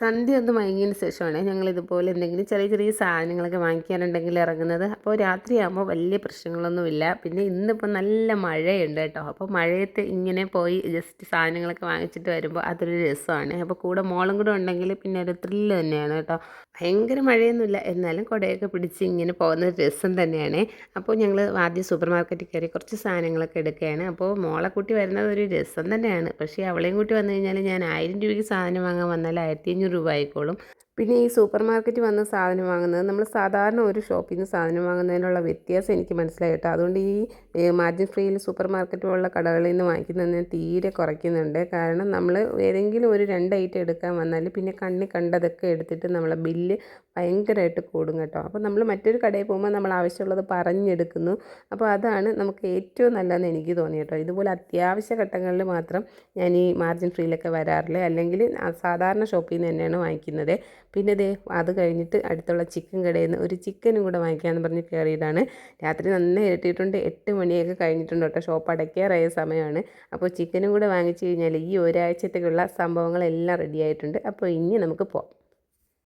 സന്ധ്യ ഒന്ന് മയങ്ങിയതിന് ശേഷമാണ് ഞങ്ങൾ ഇതുപോലെ എന്തെങ്കിലും ചെറിയ ചെറിയ സാധനങ്ങളൊക്കെ വാങ്ങിക്കാനുണ്ടെങ്കിൽ ഇറങ്ങുന്നത്. അപ്പോൾ രാത്രിയാകുമ്പോൾ വലിയ പ്രശ്നങ്ങളൊന്നുമില്ല. പിന്നെ ഇന്നിപ്പോൾ നല്ല മഴയുണ്ട് കേട്ടോ. അപ്പോൾ മഴയത്ത് ഇങ്ങനെ പോയി ജസ്റ്റ് സാധനങ്ങളൊക്കെ വാങ്ങിച്ചിട്ട് വരുമ്പോൾ അതൊരു രസമാണ്. അപ്പോൾ കൂടെ മോളും കൂടെ ഉണ്ടെങ്കിൽ പിന്നെ ഒരു ത്രില്ല് തന്നെയാണ് കേട്ടോ. ഭയങ്കര മഴയൊന്നുമില്ല. എന്നാലും കുടയൊക്കെ പിടിച്ച് ഇങ്ങനെ പോകുന്ന രസം തന്നെയാണ്. അപ്പോൾ ഞങ്ങൾ ആദ്യം സൂപ്പർ മാർക്കറ്റിൽ കയറി കുറച്ച് സാധനങ്ങളൊക്കെ എടുക്കുകയാണ്. അപ്പോൾ മോളെ കൂട്ടി വരുന്നത് ഒരു രസം തന്നെയാണ്. പക്ഷേ അവളെയും കൂട്ടി വന്നു കഴിഞ്ഞാൽ ഞാൻ ആയിരം രൂപയ്ക്ക് സാധനം വാങ്ങാൻ വന്നാൽ ആയിരത്തി രൂപ ആയിക്കോളും പിന്നെ ഈ സൂപ്പർ മാർക്കറ്റ് വന്ന സാധനം വാങ്ങുന്നത് നമ്മൾ സാധാരണ ഒരു ഷോപ്പിൽ നിന്ന് സാധനം വാങ്ങുന്നതിനുള്ള വ്യത്യാസം എനിക്ക് മനസ്സിലായിട്ടോ അതുകൊണ്ട് ഈ മാർജിൻ ഫ്രീയിൽ സൂപ്പർ മാർക്കറ്റ് പോലുള്ള കടകളിൽ നിന്ന് വാങ്ങിക്കുന്നതിന് തീരെ കുറയ്ക്കുന്നുണ്ട്. കാരണം നമ്മൾ ഏതെങ്കിലും ഒരു രണ്ട് ഐറ്റം എടുക്കാൻ വന്നാൽ പിന്നെ കണ്ണി കണ്ടതൊക്കെ എടുത്തിട്ട് നമ്മളെ ബില്ല് ഭയങ്കരമായിട്ട് കൂടും കേട്ടോ. അപ്പോൾ നമ്മൾ മറ്റൊരു കടയിൽ പോകുമ്പോൾ നമ്മൾ ആവശ്യമുള്ളത് പറഞ്ഞെടുക്കുന്നു. അപ്പോൾ അതാണ് നമുക്ക് ഏറ്റവും നല്ലതെന്ന് എനിക്ക് തോന്നി കേട്ടോ. ഇതുപോലെ അത്യാവശ്യ ഘട്ടങ്ങളിൽ മാത്രം ഞാൻ ഈ മാർജിൻ ഫ്രീയിലൊക്കെ വരാറില്ല? അല്ലെങ്കിൽ സാധാരണ ഷോപ്പിൽ നിന്ന് തന്നെയാണ് വാങ്ങിക്കുന്നത്. പിന്നെ ദേ അത് കഴിഞ്ഞിട്ട് അടുത്തുള്ള ചിക്കൻ കടയിൽ നിന്ന് ഒരു ചിക്കനും കൂടെ വാങ്ങിക്കാമെന്ന് പറഞ്ഞ് കയറിയതാണ് രാത്രി നന്നായി ഇരട്ടിയിട്ടുണ്ട്. എട്ട് മണിയൊക്കെ കഴിഞ്ഞിട്ടുണ്ട് കേട്ടോ. ഷോപ്പ് അടയ്ക്കാറായ സമയമാണ്. അപ്പോൾ ചിക്കനും കൂടെ വാങ്ങിച്ചു കഴിഞ്ഞാൽ ഈ ഒരാഴ്ചത്തേക്കുള്ള സംഭവങ്ങളെല്ലാം റെഡി ആയിട്ടുണ്ട്. അപ്പോൾ ഇനി നമുക്ക് പോകാം